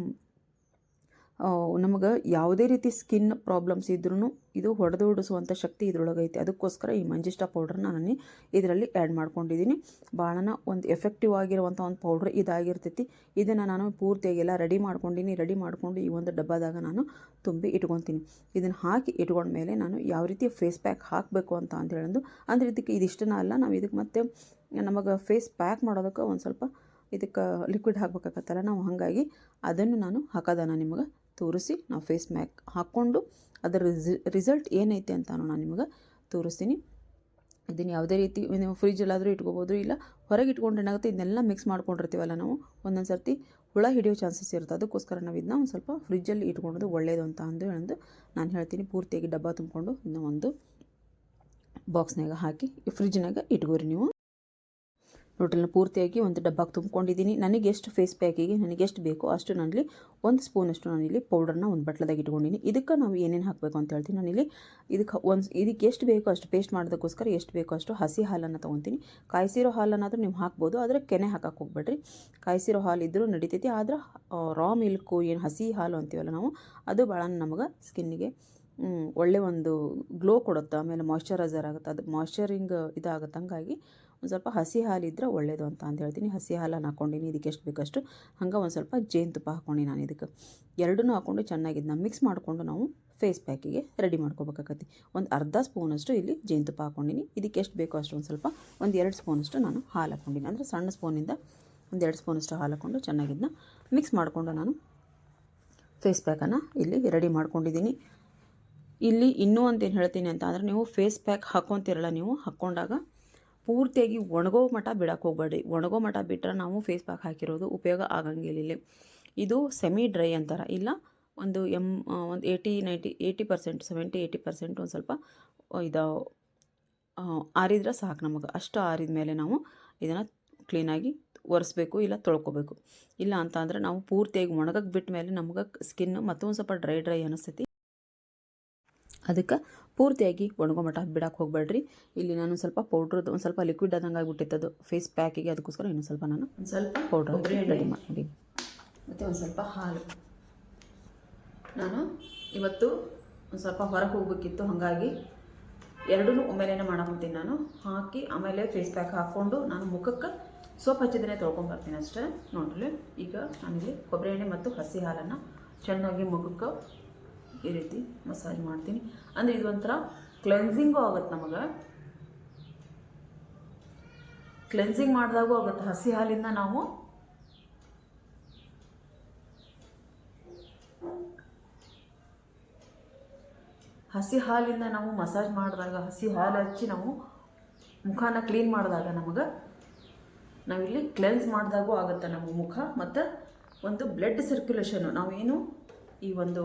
ನಮಗೆ ಯಾವುದೇ ರೀತಿ ಸ್ಕಿನ್ ಪ್ರಾಬ್ಲಮ್ಸ್ ಇದ್ರೂ ಇದು ಹೊಡೆದೋಡಿಸುವಂಥ ಶಕ್ತಿ ಇದ್ರೊಳಗೆ ಐತೆ ಅದಕ್ಕೋಸ್ಕರ ಈ ಮಂಜಿಷ್ಟ ಪೌಡ್ರನ್ನ ನಾನು ಇದರಲ್ಲಿ ಆ್ಯಡ್ ಮಾಡ್ಕೊಂಡಿದ್ದೀನಿ ಭಾಳನ ಒಂದು ಎಫೆಕ್ಟಿವ್ ಆಗಿರುವಂಥ ಒಂದು ಪೌಡ್ರ್ ಇದಾಗಿರ್ತೈತಿ. ಇದನ್ನು ನಾನು ಪೂರ್ತಿಯಾಗಿ ಎಲ್ಲ ರೆಡಿ ಮಾಡ್ಕೊಂಡಿನಿ. ರೆಡಿ ಮಾಡಿಕೊಂಡು ಈ ಒಂದು ಡಬ್ಬದಾಗ ನಾನು ತುಂಬಿ ಇಟ್ಕೊತೀನಿ. ಇದನ್ನು ಹಾಕಿ ಇಟ್ಕೊಂಡ್ಮೇಲೆ ನಾನು ಯಾವ ರೀತಿ ಫೇಸ್ ಪ್ಯಾಕ್ ಹಾಕಬೇಕು ಅಂತ ಅಂತ ಹೇಳೋದು ಅಂದರೆ ಇದಕ್ಕೆ ಇದಿಷ್ಟನ ಅಲ್ಲ, ನಾವು ಇದಕ್ಕೆ ಮತ್ತೆ ನಮಗೆ ಫೇಸ್ ಪ್ಯಾಕ್ ಮಾಡೋದಕ್ಕೆ ಒಂದು ಸ್ವಲ್ಪ ಇದಕ್ಕೆ ಲಿಕ್ವಿಡ್ ಹಾಕ್ಬೇಕಾಗತ್ತಲ್ಲ, ನಾವು ಹಾಗಾಗಿ ಅದನ್ನು ನಾನು ಹಾಕೋದಾನ ನಿಮಗೆ ತೋರಿಸಿ ನಾವು ಫೇಸ್ ಮ್ಯಾಕ್ ಹಾಕ್ಕೊಂಡು ಅದರ ರಿಸಲ್ಟ್ ಏನೈತೆ ಅಂತ ನಾನು ನಿಮಗೆ ತೋರಿಸ್ತೀನಿ. ಇದನ್ನು ಯಾವುದೇ ರೀತಿ ನೀವು ಫ್ರಿಜ್ಜಲ್ಲಾದರೂ ಇಟ್ಕೋಬೋದು, ಇಲ್ಲ ಹೊರಗೆ ಇಟ್ಕೊಂಡು ಏನಾಗುತ್ತೆ, ಇದನ್ನೆಲ್ಲ ಮಿಕ್ಸ್ ಮಾಡ್ಕೊಂಡಿರ್ತೀವಲ್ಲ ನಾವು ಒಂದೊಂದು ಸರ್ತಿ ಹುಳ ಹಿಡಿಯೋ ಚಾನ್ಸಸ್ ಇರುತ್ತೆ. ಅದಕ್ಕೋಸ್ಕರ ನಾವು ಇದನ್ನ ಒಂದು ಸ್ವಲ್ಪ ಫ್ರಿಜ್ಜಲ್ಲಿ ಇಟ್ಕೊಂಡು ಒಳ್ಳೆಯದು ಅಂತ ಅಂದು ಹೇಳಂದು ನಾನು ಹೇಳ್ತೀನಿ. ಪೂರ್ತಿಯಾಗಿ ಡಬ್ಬ ತುಂಬಿಕೊಂಡು ಇನ್ನೂ ಒಂದು ಬಾಕ್ಸ್ನಾಗ ಹಾಕಿ ಫ್ರಿಜ್ನಾಗ ಇಟ್ಕೋರಿ ನೀವು. ನೋಡ್ರಿ ನಾನು ಪೂರ್ತಿಯಾಗಿ ಒಂದು ಡಬ್ಬಕ್ಕೆ ತುಂಬ್ಕೊಂಡಿದ್ದೀನಿ. ನನಗೆ ಎಷ್ಟು ಫೇಸ್ ಪ್ಯಾಕಿಗೆ ನನಗೆ ಎಷ್ಟು ಬೇಕೋ ಅಷ್ಟು ನಾನಿಲ್ಲಿ ಒಂದು ಸ್ಪೂನಷ್ಟು ನಾನಿಲ್ಲಿ ಪೌಡರ್ನ ಒಂದು ಬಟ್ಲದಾಗ ಇಟ್ಕೊಂಡಿನಿ. ಇದಕ್ಕೆ ನಾವು ಏನೇನು ಹಾಕಬೇಕು ಅಂತ ಹೇಳ್ತೀನಿ. ನಾನಿಲ್ಲಿ ಇದಕ್ಕೆ ಒಂದು ಇದಕ್ಕೆ ಎಷ್ಟು ಬೇಕೋ ಅಷ್ಟು ಪೇಸ್ಟ್ ಮಾಡೋದಕ್ಕೋಸ್ಕರ ಎಷ್ಟು ಬೇಕೋ ಅಷ್ಟು ಹಸಿ ಹಾಲನ್ನು ತೊಗೊತೀನಿ. ಕಾಯಿಸಿರೋ ಹಾಲನ್ನಾದರೂ ನೀವು ಹಾಕ್ಬೋದು. ಆದರೆ ಕೆನೆ ಹಾಕಕ್ಕೆ ಹೋಗ್ಬೇಡ್ರಿ. ಕಾಯಿಸಿರೋ ಹಾಲು ಇದ್ದರೂ ನಡೀತೈತಿ. ಆದ್ರೆ ರಾ ಮಿಲ್ಕು ಏನು ಹಸಿ ಹಾಲು ಅಂತೀವಲ್ಲ ನಾವು, ಅದು ಭಾಳ ನಮಗೆ ಸ್ಕಿನ್ನಿಗೆ ಒಳ್ಳೆ ಒಂದು ಗ್ಲೋ ಕೊಡುತ್ತೆ. ಆಮೇಲೆ ಮಾಯ್ಶ್ಚರೈಸರ್ ಆಗುತ್ತೆ. ಅದು ಮಾಯ್ಶ್ಚರಿಂಗ್ ಇದಾಗುತ್ತೆ ಹಂಗಾಗಿ ಒಂದು ಸ್ವಲ್ಪ ಹಸಿ ಹಾಲಿದ್ರೆ ಒಳ್ಳೆಯದು ಅಂತ ಅಂತ ಹೇಳ್ತೀನಿ. ಹಸಿ ಹಾಲನ್ನು ಹಾಕ್ಕೊಂಡಿನಿ. ಇದಕ್ಕೆ ಎಷ್ಟು ಬೇಕಷ್ಟು? ಹಂಗೆ ಒಂದು ಸ್ವಲ್ಪ ಜೇನುತುಪ್ಪ ಹಾಕ್ಕೊಂಡು ನಾನು ಇದಕ್ಕೆ. ಎರಡನ್ನೂ ಹಾಕ್ಕೊಂಡು ಚೆನ್ನಾಗಿ ಮಿಕ್ಸ್ ಮಾಡಿಕೊಂಡು ನಾವು ಫೇಸ್ ಪ್ಯಾಕಿಗೆ ರೆಡಿ ಮಾಡ್ಕೋಬೇಕಾಗತ್ತೆ. ಒಂದು ಅರ್ಧ ಸ್ಪೂನಷ್ಟು ಇಲ್ಲಿ ಜೇನುತುಪ್ಪ ಹಾಕ್ಕೊಂಡಿನಿ. ಇದಕ್ಕೆ ಎಷ್ಟು ಬೇಕೋ ಅಷ್ಟು ಒಂದು ಸ್ವಲ್ಪ, ಒಂದು ಎರಡು ಸ್ಪೂನಷ್ಟು ನಾನು ಹಾಲು ಹಾಕ್ಕೊಂಡಿನಿ. ಅಂದರೆ ಸಣ್ಣ ಸ್ಪೂನಿಂದ ಒಂದು ಎರಡು ಸ್ಪೂನಷ್ಟು ಹಾಲು ಹಾಕ್ಕೊಂಡು ಚೆನ್ನಾಗಿ ಮಿಕ್ಸ್ ಮಾಡಿಕೊಂಡು ನಾನು ಫೇಸ್ ಪ್ಯಾಕನ್ನು ಇಲ್ಲಿ ರೆಡಿ ಮಾಡ್ಕೊಂಡಿದ್ದೀನಿ ಇಲ್ಲಿ ಇನ್ನೂ ಅಂತೇನು ಹೇಳ್ತೀನಿ ಅಂತ ಅಂದರೆ ನೀವು ಫೇಸ್ ಪ್ಯಾಕ್ ಹಾಕ್ಕೊತಿರಲ್ಲ ನೀವು ಹಾಕ್ಕೊಂಡಾಗ ಪೂರ್ತಿಯಾಗಿ ಒಣಗೋ ಮಠ ಬಿಡಕ್ಕೆ ಹೋಗಬೇಡಿ ಒಣಗೋ ಮಠ ಬಿಟ್ಟರೆ ನಾವು ಫೇಸ್ ಪ್ಯಾಕ್ ಹಾಕಿರೋದು ಉಪಯೋಗ ಆಗಂಗಿಲ್ಲ ಇದು ಸೆಮಿ ಡ್ರೈ ಅಂತಾರೆ. ಇಲ್ಲ, ಒಂದು ಎಂ ಒಂದು eighty ninety eighty percent seventy eighty percent ಒಂದು ಸ್ವಲ್ಪ ಇದು ಆರಿದ್ರೆ ಸಾಕು ನಮಗೆ. ಅಷ್ಟು ಆರಿದ ಮೇಲೆ ನಾವು ಇದನ್ನು ಕ್ಲೀನಾಗಿ ಒರೆಸ್ಬೇಕು ಇಲ್ಲ ತೊಳ್ಕೊಬೇಕು. ಇಲ್ಲ ಅಂತ ನಾವು ಪೂರ್ತಿಯಾಗಿ ಒಣಗಕ್ಕೆ ಬಿಟ್ಟ ಮೇಲೆ ನಮ್ಗೆ ಸ್ಕಿನ್ ಮತ್ತೊಂದು ಸ್ವಲ್ಪ ಡ್ರೈ ಡ್ರೈ ಅನಿಸ್ತೈತಿ. ಅದಕ್ಕೆ ಪೂರ್ತಿಯಾಗಿ ಒಣಗೋ ಮಟ್ಟ ಬಿಡಕ್ಕೆ ಹೋಗಬೇಡ್ರಿ. ಇಲ್ಲಿ ನಾನು ಸ್ವಲ್ಪ ಪೌಡ್ರದ್ದು ಒಂದು ಸ್ವಲ್ಪ ಲಿಕ್ವಿಡ್ ಆದಂಗೆ ಅದು. ಫೇಸ್ ಪ್ಯಾಕಿಗೆ ಅದಕ್ಕೋಸ್ಕರ ಇನ್ನೊಂದು ಸ್ವಲ್ಪ ನಾನು ಒಂದು ಸ್ವಲ್ಪ ಪೌಡ್ರ್ ರೆಡಿ ಮಾಡಿ. ಮತ್ತು ಒಂದು ಸ್ವಲ್ಪ ಹಾಲು. ನಾನು ಇವತ್ತು ಒಂದು ಸ್ವಲ್ಪ ಹೊರಗೆ ಹೋಗಬೇಕಿತ್ತು ಹಾಗಾಗಿ ಎರಡೂ ಒಮ್ಮೆಲೇ ಮಾಡಕೊಂತೀನಿ ನಾನು. ಹಾಕಿ ಆಮೇಲೆ ಫೇಸ್ ಪ್ಯಾಕ್ ಹಾಕ್ಕೊಂಡು ನಾನು ಮುಖಕ್ಕೆ ಸೋಪ್ ಹಚ್ಚಿದ್ರೆ ತೊಳ್ಕೊಂಡು ಬರ್ತೀನಿ ಅಷ್ಟೇ. ನೋಡ್ರಿ ಈಗ ನಾನಿಲ್ಲಿ ಕೊಬ್ಬರಿ ಎಣ್ಣೆ ಮತ್ತು ಹಸಿ ಹಾಲನ್ನು ಚೆನ್ನಾಗಿ ಮುಖಕ್ಕೆ ಈ ರೀತಿ ಮಸಾಜ್ ಮಾಡ್ತೀನಿ. ಅಂದರೆ ಇದು ಒಂಥರ ಕ್ಲೆನ್ಸಿಂಗು ಆಗುತ್ತೆ ನಮಗೆ. ಕ್ಲೆನ್ಸಿಂಗ್ ಮಾಡಿದಾಗೂ ಆಗುತ್ತೆ. ಹಸಿ ಹಾಲಿಂದ ನಾವು ಹಸಿ ಹಾಲಿಂದ ನಾವು ಮಸಾಜ್ ಮಾಡಿದಾಗ, ಹಸಿ ಹಾಲು ಹಚ್ಚಿ ನಾವು ಮುಖಾನ ಕ್ಲೀನ್ ಮಾಡಿದಾಗ ನಮಗೆ ನಾವಿಲ್ಲಿ ಕ್ಲೆನ್ಸ್ ಮಾಡಿದಾಗೂ ಆಗುತ್ತೆ ನಮ್ಮ ಮುಖ. ಮತ್ತು ಒಂದು ಬ್ಲಡ್ ಸರ್ಕ್ಯುಲೇಷನ್ನು ನಾವೇನು ಈ ಒಂದು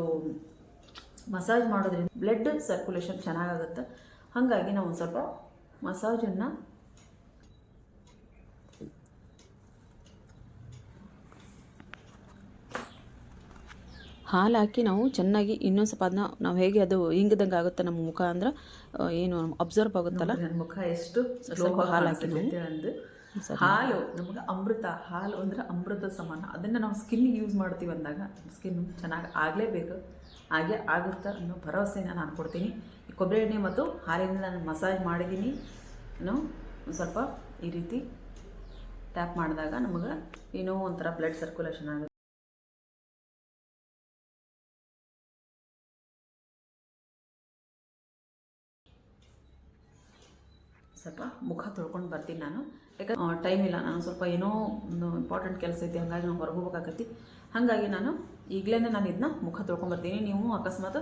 ಮಸಾಜ್ ಮಾಡೋದ್ರಿಂದ ಬ್ಲಡ್ ಸರ್ಕ್ಯುಲೇಷನ್ ಚೆನ್ನಾಗಾಗುತ್ತೆ. ಹಾಗಾಗಿ ನಾವು ಒಂದು ಸ್ವಲ್ಪ ಮಸಾಜನ್ನು ಹಾಲು ಹಾಕಿ ನಾವು ಚೆನ್ನಾಗಿ ಇನ್ನೊಂದು ಸ್ವಲ್ಪ ಅದನ್ನ ನಾವು ಹೇಗೆ ಅದು ಹಿಂಗದಂಗೆ ಆಗುತ್ತೆ ನಮ್ಮ ಮುಖ ಅಂದ್ರೆ ಏನು ಅಬ್ಸರ್ವ್ ಆಗುತ್ತಲ್ಲ? ಮುಖ ಎಷ್ಟು ಸ್ವಲ್ಪ ಹಾಲು ಹಾಕಿ ಹಾಲು, ನಮ್ಗೆ ಅಮೃತ, ಹಾಲು ಅಂದ್ರೆ ಅಮೃತ ಸಮಾನ. ಅದನ್ನ ನಾವು ಸ್ಕಿನ್ನಿಗೆ ಯೂಸ್ ಮಾಡ್ತೀವಿ ಅಂದಾಗ ಸ್ಕಿನ್ ಚೆನ್ನಾಗಿ ಆಗಲೇಬೇಕು. ಹಾಗೆ ಆಗುತ್ತೆ ಅನ್ನೋ ಭರವಸೆನ ನಾನು ಕೊಡ್ತೀನಿ. ಕೊಬ್ಬರಿ ಎಣ್ಣೆ ಮತ್ತು ಹಾಲಿನಿಂದ ನಾನು ಮಸಾಜ್ ಮಾಡಿದ್ದೀನಿ. ಏನೋ, ಸ್ವಲ್ಪ ಈ ರೀತಿ ಟ್ಯಾಪ್ ಮಾಡಿದಾಗ ನಮಗೆ ಏನೋ ಒಂಥರ ಬ್ಲಡ್ ಸರ್ಕ್ಯುಲೇಷನ್ ಆಗುತ್ತೆ. ಸ್ವಲ್ಪ ಮುಖ ತೊಳ್ಕೊಂಡು ಬರ್ತೀನಿ ನಾನು. ಯಾಕಂದ್ರೆ ಟೈಮ್ ಇಲ್ಲ. ನಾನು ಸ್ವಲ್ಪ ಏನೋ ಒಂದು ಇಂಪಾರ್ಟೆಂಟ್ ಕೆಲಸ ಐತಿ, ಹಾಗಾಗಿ ನಾವು ಹೊರಗೆ ಹಾಗಾಗಿ ನಾನು ಈಗಲೇ ನಾನು ಇದನ್ನ ಮುಖ ತೊಳ್ಕೊಂಬರ್ತೀನಿ ನೀವು ಅಕಸ್ಮಾತ್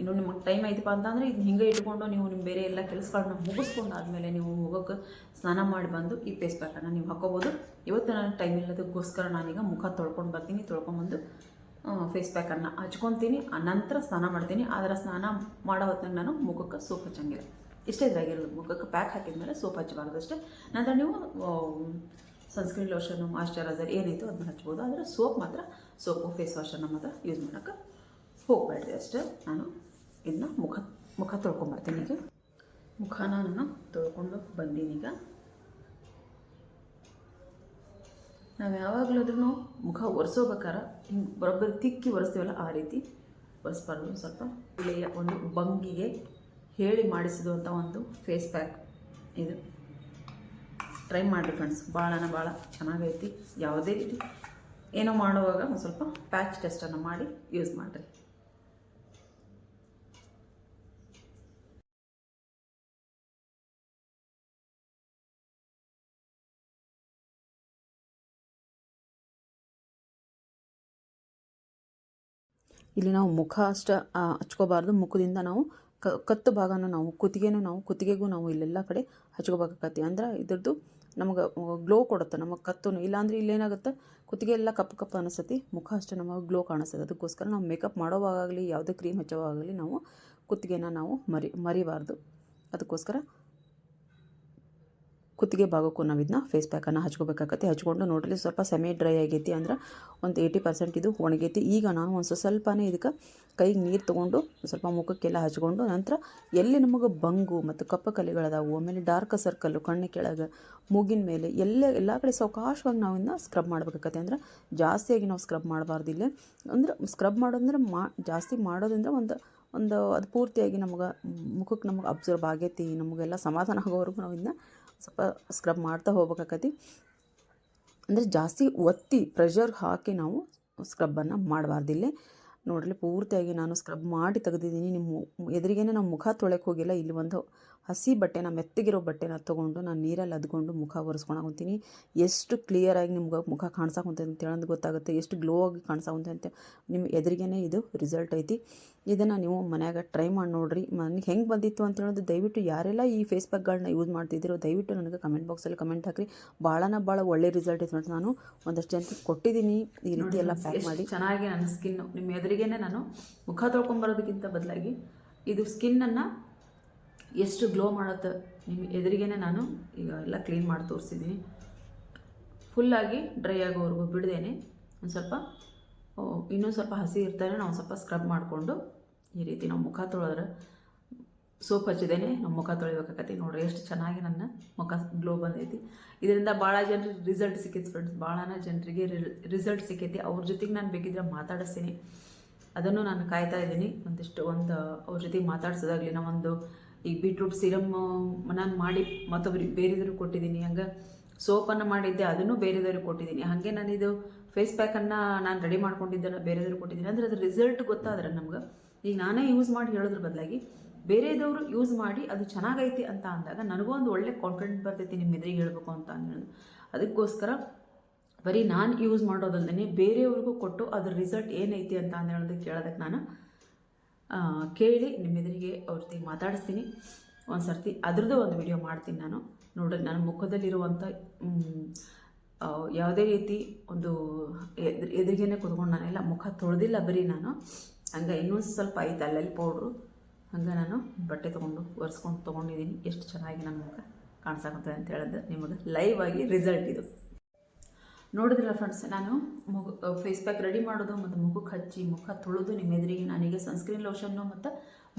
ಇನ್ನು ನಿಮಗೆ ಟೈಮ್ ಐತಪ್ಪ ಅಂತಂದರೆ ಇದನ್ನ ಹಿಂಗೆ ಇಟ್ಕೊಂಡು ನೀವು ನಿಮ್ಮ ಬೇರೆ ಎಲ್ಲ ಕೆಲಸಗಳನ್ನ ಮುಗಿಸ್ಕೊಂಡು ಆದಮೇಲೆ ನೀವು ಹೋಗೋಕೆ ಸ್ನಾನ ಮಾಡಿ ಬಂದು ಈ ಫೇಸ್ ಪ್ಯಾಕನ್ನು ನೀವು ಹಾಕೋಬೋದು. ಇವತ್ತು ನನಗೆ ಟೈಮ್ ಇಲ್ಲದಕ್ಕೋಸ್ಕರ ನಾನೀಗ ಮುಖ ತೊಳ್ಕೊಂಡು ಬರ್ತೀನಿ ತೊಳ್ಕೊಂಬಂದು ಫೇಸ್ ಪ್ಯಾಕನ್ನು ಹಚ್ಕೊತೀನಿ. ಆ ನಂತರ ಸ್ನಾನ ಮಾಡ್ತೀನಿ. ಆದರೆ ಸ್ನಾನ ಮಾಡೋ ಹೊತ್ತಿನಾಗ ನಾನು ಮುಖಕ್ಕೆ ಸೂಪ್ ಹಚ್ಚಂಗಿಲ್ಲ. ಇಷ್ಟೇ ಇದ್ರಾಗಿರೋದು ಮುಖಕ್ಕೆ ಪ್ಯಾಕ್ ಹಾಕಿದ ಮೇಲೆ ಸೋಪ್ ಹಚ್ಚಬಾರ್ದು ಅಷ್ಟೇ. ನಂತರ ನೀವು ಸನ್ಸ್ಕ್ರೀನ್ ಲೋಷನು ಮಾಯಿಶ್ಚರೈಸರ್ ಏನೈತೋ ಅದನ್ನ ಹಚ್ಬೋದು. ಆದರೆ ಸೋಪ್ ಮಾತ್ರ ಸೋಪು ಫೇಸ್ ವಾಶನ್ನು ಮಾತ್ರ ಯೂಸ್ ಮಾಡೋಕ್ಕೆ ಹೋಗಬೇಡ್ರಿ ಅಷ್ಟೇ. ನಾನು ಇದನ್ನ ಮುಖ ಮುಖ ತೊಳ್ಕೊಂಬರ್ತೀನಿ ಈಗ. ಮುಖನ ನಾನು ತೊಳ್ಕೊಂಡು ಬಂದೀನಿ ಈಗ. ನಾವು ಯಾವಾಗಲಾದ್ರೂ ಮುಖ ಒರೆಸೋಬೇಕಾರೆ ಹಿಂಗೆ ಬರೋಬ್ಬರಿ ತಿಕ್ಕಿ ಒರೆಸ್ತೀವಲ್ಲ ಆ ರೀತಿ. ಒರೆಸ್ಬಾರ್ದು ಸ್ವಲ್ಪ ಇಲ್ಲಿಯ ಒಂದು ಬಂಗಿಗೆ ಹೇಳಿ ಮಾಡಿಸಿದಂಥ ಒಂದು ಫೇಸ್ ಪ್ಯಾಕ್ ಇದು. ಟ್ರೈ ಮಾಡಿರಿ ಫ್ರೆಂಡ್ಸ್ ಭಾಳನ ಭಾಳ ಚೆನ್ನಾಗೈತಿ. ಯಾವುದೇ ರೀತಿ ಏನೋ ಮಾಡುವಾಗ ಒಂದು ಸ್ವಲ್ಪ ಪ್ಯಾಚ್ ಟೆಸ್ಟನ್ನು ಮಾಡಿ ಯೂಸ್ ಮಾಡಿರಿ. ಇಲ್ಲಿ ನಾವು ಮುಖ ಅಷ್ಟು ಹಚ್ಕೋಬಾರ್ದು. ಮುಖದಿಂದ ನಾವು ಕ, ಕತ್ತು ಭಾಗನ ನಾವು, ಕುತ್ತಿಗೆನೂ ನಾವು, ಕುತ್ತಿಗೆಗೂ ನಾವು ಇಲ್ಲೆಲ್ಲ ಕಡೆ ಹಚ್ಕೋಬೇಕಾಗತ್ತೆ ಅಂದ್ರೆ ಇದ್ರದ್ದು ನಮಗೆ ಗ್ಲೋ ಕೊಡುತ್ತೆ, ನಮಗೆ ಕತ್ತು ಇಲ್ಲಾಂದ್ರೆ ಇಲ್ಲೇನಾಗುತ್ತೆ ಕುತ್ತಿಗೆ ಎಲ್ಲ ಕಪ್ಪು ಕಪ್ಪು ಅನಿಸ್ತತಿ. ಮುಖ ಅಷ್ಟೇ ನಮಗೆ ಗ್ಲೋ ಕಾಣಿಸ್ತದೆ ಅದಕ್ಕೋಸ್ಕರ ನಾವು ಮೇಕಪ್ ಮಾಡೋವಾಗಲಿ, ಯಾವುದೇ ಕ್ರೀಮ್ ಹಚ್ಚೋವಾಗಲಿ ನಾವು ಕುತ್ತಿಗೆನ ನಾವು ಮರಿ, ಮರಿಬಾರ್ದು. ಅದಕ್ಕೋಸ್ಕರ ಕುತ್ತಿಗೆ ಭಾಗಕ್ಕೂ ನಾವು ಇದನ್ನ ಫೇಸ್ ಪ್ಯಾಕನ್ನು ಹಚ್ಕೋಬೇಕಾಗತ್ತೆ. ಹಚ್ಕೊಂಡು ನೋಡ್ರಿ ಸ್ವಲ್ಪ ಸೆಮಿ ಡ್ರೈ ಆಗೈತಿ ಅಂದ್ರೆ ಒಂದು ಏಯ್ಟಿ ಪರ್ಸೆಂಟ್ ಇದು ಒಣಗೈತಿ. ಈಗ ನಾನು ಒಂದು ಸ್ವಲ್ಪ ಸ್ವಲ್ಪನೇ ಇದಕ್ಕೆ ಕೈಗೆ ನೀರು ತೊಗೊಂಡು ಸ್ವಲ್ಪ ಮುಖಕ್ಕೆಲ್ಲ ಹಚ್ಕೊಂಡು ನಂತರ ಎಲ್ಲಿ ನಮಗೆ ಬಂಗು ಮತ್ತು ಕಪ್ಪು ಕಲೆಗಳದಾವು ಆಮೇಲೆ ಡಾರ್ಕ್ ಸರ್ಕಲ್ಲು ಕಣ್ಣು ಕೆಳಗೆ, ಮೂಗಿನ ಮೇಲೆ ಎಲ್ಲ ಎಲ್ಲ ಕಡೆ ಸಾವಕಾಶವಾಗಿ ನಾವು ಇದನ್ನ ಸ್ಕ್ರಬ್ ಮಾಡಬೇಕಾಗತ್ತೆ. ಅಂದ್ರೆ ಜಾಸ್ತಿಯಾಗಿ ನಾವು ಸ್ಕ್ರಬ್ ಮಾಡಬಾರ್ದು ಇಲ್ಲೇ. ಅಂದ್ರೆ ಸ್ಕ್ರಬ್ ಮಾಡೋದಂದ್ರೆ ಮಾ, ಜಾಸ್ತಿ ಮಾಡೋದ್ರಿಂದ ಒಂದು ಒಂದು ಅದು ಪೂರ್ತಿಯಾಗಿ ನಮಗೆ ಮುಖಕ್ಕೆ ನಮಗೆ ಅಬ್ಸರ್ವ್ ಆಗೈತಿ, ನಮಗೆಲ್ಲ ಸಮಾಧಾನ ಆಗೋವರೆಗೂ ನಾವು ಇದನ್ನ ಸ್ವಲ್ಪ ಸ್ಕ್ರಬ್ ಮಾಡ್ತಾ ಹೋಗ್ಬೇಕಾಕತಿ. ಅಂದರೆ ಜಾಸ್ತಿ ಒತ್ತಿ ಪ್ರೆಷರ್ ಹಾಕಿ ನಾವು ಸ್ಕ್ರಬ್ಬನ್ನು ಮಾಡಬಾರ್ದು ಇಲ್ಲಿ. ನೋಡಲಿ ಪೂರ್ತಿಯಾಗಿ ನಾನು ಸ್ಕ್ರಬ್ ಮಾಡಿ ತೆಗೆದಿದ್ದೀನಿ. ನಿಮ್ಮ ಎದುರಿಗೇನೆ ನಾವು ಮುಖ ತೊಳೆಕ್ಕೆ ಹೋಗಿಲ್ಲ. ಇಲ್ಲಿ ಒಂದು ಹಸಿ ಬಟ್ಟೆನ ಮೆತ್ತಗಿರೋ ಬಟ್ಟೆನ ತೊಗೊಂಡು ನಾನು ನೀರಲ್ಲಿ ಅದ್ಕೊಂಡು ಮುಖ ಒರೆಸ್ಕೊಳಕೊಂತೀನಿ ಎಷ್ಟು ಕ್ಲಿಯರಾಗಿ ನಿಮ್ಗೆ ಮುಖ ಕಾಣಿಸಕೊಂತೈತೆ ಅಂತ ಹೇಳೋದು ಗೊತ್ತಾಗುತ್ತೆ. ಎಷ್ಟು ಗ್ಲೋ ಆಗಿ ಕಾಣ್ಸಕೊಂತ ಅಂತ ನಿಮ್ಮ ಎದುರಿಗೇನೆ ಇದು ರಿಸಲ್ಟ್ ಐತಿ. ಇದನ್ನು ನೀವು ಮನ್ಯಾಗ ಟ್ರೈ ಮಾಡಿ ನೋಡಿರಿ. ನನಗೆ ಹೆಂಗೆ ಬಂದಿತ್ತು ಅಂತ ಹೇಳೋದು ದಯವಿಟ್ಟು ಯಾರೆಲ್ಲ ಈ ಫೇಸ್ ಪ್ಯಾಕ್ಗಳನ್ನ ಯೂಸ್ ಮಾಡ್ತಿದ್ದೀರೋ ದಯವಿಟ್ಟು ನನಗೆ ಕಮೆಂಟ್ ಬಾಕ್ಸಲ್ಲಿ ಕಮೆಂಟ್ ಹಾಕಿರಿ. ಭಾಳನ ಭಾಳ ಒಳ್ಳೆ ರಿಸಲ್ಟ್ ಐತೆ ನೋಡಿ ನಾನು. ಒಂದಷ್ಟು ಜನಕ್ಕೆ ಕೊಟ್ಟಿದ್ದೀನಿ ಈ ರೀತಿ ಎಲ್ಲ ಪ್ಯಾಕ್ ಮಾಡಿ. ಚೆನ್ನಾಗಿ ನನ್ನ ಸ್ಕಿನ್ನು ನಿಮ್ಮ ಎದುರಿಗೇನೆ ನಾನು ಮುಖ ತೊಳ್ಕೊಂಬರೋದಕ್ಕಿಂತ ಬದಲಾಗಿ ಇದು ಸ್ಕಿನ್ನನ್ನು ಎಷ್ಟು ಗ್ಲೋ ಮಾಡುತ್ತೆ ನಿಮ್ಮ ಎದುರಿಗೇನೆ ನಾನು ಈಗ ಎಲ್ಲ ಕ್ಲೀನ್ ಮಾಡಿ ತೋರಿಸಿದ್ದೀನಿ. ಫುಲ್ಲಾಗಿ ಡ್ರೈ ಆಗೋವರೆಗೂ ಬಿಡ್ದೇನೆ. ಒಂದು ಸ್ವಲ್ಪ ಓ, ಇನ್ನೂ ಸ್ವಲ್ಪ ಹಸಿ ಇರ್ತಾರೆ ನಾವು ಸ್ವಲ್ಪ ಸ್ಕ್ರಬ್ ಮಾಡಿಕೊಂಡು ಈ ರೀತಿ ನಾವು ಮುಖ ತೊಳೆದ್ರೆ ಸೋಪ್ ಹಚ್ಚಿದ್ದೇನೆ. ನಮ್ಮ ಮುಖ ತೊಳಿಬೇಕಾಗತ್ತೆ. ನೋಡ್ರಿ ಎಷ್ಟು ಚೆನ್ನಾಗಿ ನನ್ನ ಮುಖ ಗ್ಲೋ ಬಂದೈತಿ. ಇದರಿಂದ ಭಾಳ ಜನರಿಗೆ ರಿಸಲ್ಟ್ ಸಿಕ್ಕೈತಿ ಫ್ರೆಂಡ್ಸ್ ಭಾಳನ ಜನರಿಗೆ ರಿಸಲ್ಟ್ ಸಿಕ್ಕೈತಿ. ಅವ್ರ ಜೊತೆಗೆ ನಾನು ಬೇಕಿದ್ರೆ ಮಾತಾಡಿಸ್ತೀನಿ. ಅದನ್ನು ನಾನು ಕಾಯ್ತಾ ಇದ್ದೀನಿ. ಒಂದಿಷ್ಟು ಒಂದು ಅವ್ರ ಜೊತೆಗೆ ಮಾತಾಡ್ಸೋದಾಗಲಿ ನಾವೊಂದು ಈಗ ಬೀಟ್ರೂಟ್ ಸಿರಮ್ಮು ನಾನು ಮಾಡಿ ಮತ್ತೊಬ್ರಿಗೆ ಬೇರೆದವ್ರಿಗೆ ಕೊಟ್ಟಿದ್ದೀನಿ. ಹಂಗೆ ಸೋಪನ್ನು ಮಾಡಿದ್ದೆ, ಅದನ್ನು ಬೇರೆದವ್ರಿಗೆ ಕೊಟ್ಟಿದ್ದೀನಿ. ಹಾಗೆ ನಾನಿದು ಫೇಸ್ ಪ್ಯಾಕನ್ನು ನಾನು ರೆಡಿ ಮಾಡ್ಕೊಂಡಿದ್ದೆಲ್ಲ ಬೇರೆದವ್ರಿಗೆ ಕೊಟ್ಟಿದ್ದೀನಿ. ಅಂದರೆ ಅದ್ರ ರಿಸಲ್ಟ್ ಗೊತ್ತಾದ್ರೆ ನಮ್ಗೆ? ಈಗ ನಾನೇ ಯೂಸ್ ಮಾಡಿ ಹೇಳೋದ್ರ ಬದಲಾಗಿ ಬೇರೆದವರು ಯೂಸ್ ಮಾಡಿ ಅದು ಚೆನ್ನಾಗೈತಿ ಅಂತ ಅಂದಾಗ ನನಗೂ ಒಂದು ಒಳ್ಳೆ ಕಾನ್ಫಿಡೆಂಟ್ ಬರ್ತೈತಿ ನಿಮ್ಮ ಎದುರಿಗೆ ಹೇಳಬೇಕು ಅಂತ ಅನ್ನೋದು ಅದಕ್ಕೋಸ್ಕರ ಬರೀ ನಾನು ಯೂಸ್ ಮಾಡೋದಲ್ದೇ ಬೇರೆಯವ್ರಿಗೂ ಕೊಟ್ಟು ಅದ್ರ ರಿಸಲ್ಟ್ ಏನೈತಿ ಅಂತ ಹೇಳೋದಕ್ಕೆ ಕೇಳೋದಕ್ಕೆ ನಾನು ಕೇಳಿ ನಿಮ್ಮ ಎದುರಿಗೆ ಅವ್ರ ಜೊತೆ ಮಾತಾಡಿಸ್ತೀನಿ. ಒಂದು ಸರ್ತಿ ಅದ್ರದ್ದು ಒಂದು ವಿಡಿಯೋ ಮಾಡ್ತೀನಿ ನಾನು. ನೋಡ್ರಿ ನನ್ನ ಮುಖದಲ್ಲಿರುವಂಥ ಯಾವುದೇ ರೀತಿ ಒಂದು ಎದುರು ಎದುರಿಗೇನೆ ಕುತ್ಕೊಂಡು ನಾನೆಲ್ಲ ಮುಖ ತೊಳೆದಿಲ್ಲ ಬರೀ ನಾನು. ಹಂಗೆ ಇನ್ನೊಂದು ಸ್ವಲ್ಪ ಐತೆ ಅಲ್ಲಲ್ಲಿ ಪೌಡ್ರು ಹಂಗೆ ನಾನು ಬಟ್ಟೆ ತೊಗೊಂಡು ಒರೆಸ್ಕೊಂಡು ತೊಗೊಂಡಿದ್ದೀನಿ. ಎಷ್ಟು ಚೆನ್ನಾಗಿ ನನ್ನ ಮುಖ ಕಾಣಿಸಾಕತ್ತದೆ ಅಂತ ಹೇಳಿದ್ರೆ ನಿಮಗೆ ಲೈವ್ ಆಗಿ ರಿಸಲ್ಟ್ ಇದು. ನೋಡಿದ್ರಲ್ಲ ಫ್ರೆಂಡ್ಸ್ ನಾನು ಮುಗು ಫೇಸ್ ಪ್ಯಾಕ್ ರೆಡಿ ಮಾಡೋದು ಮತ್ತು ಮುಖಕ್ಕೆ ಹಚ್ಚಿ, ಮುಖ ತೊಳೆದು ನಿಮ್ಮ ಎದುರಿಗೆ ನಾನೀಗ ಸನ್ಸ್ಕ್ರೀನ್ ಲೋಷನ್ನು ಮತ್ತು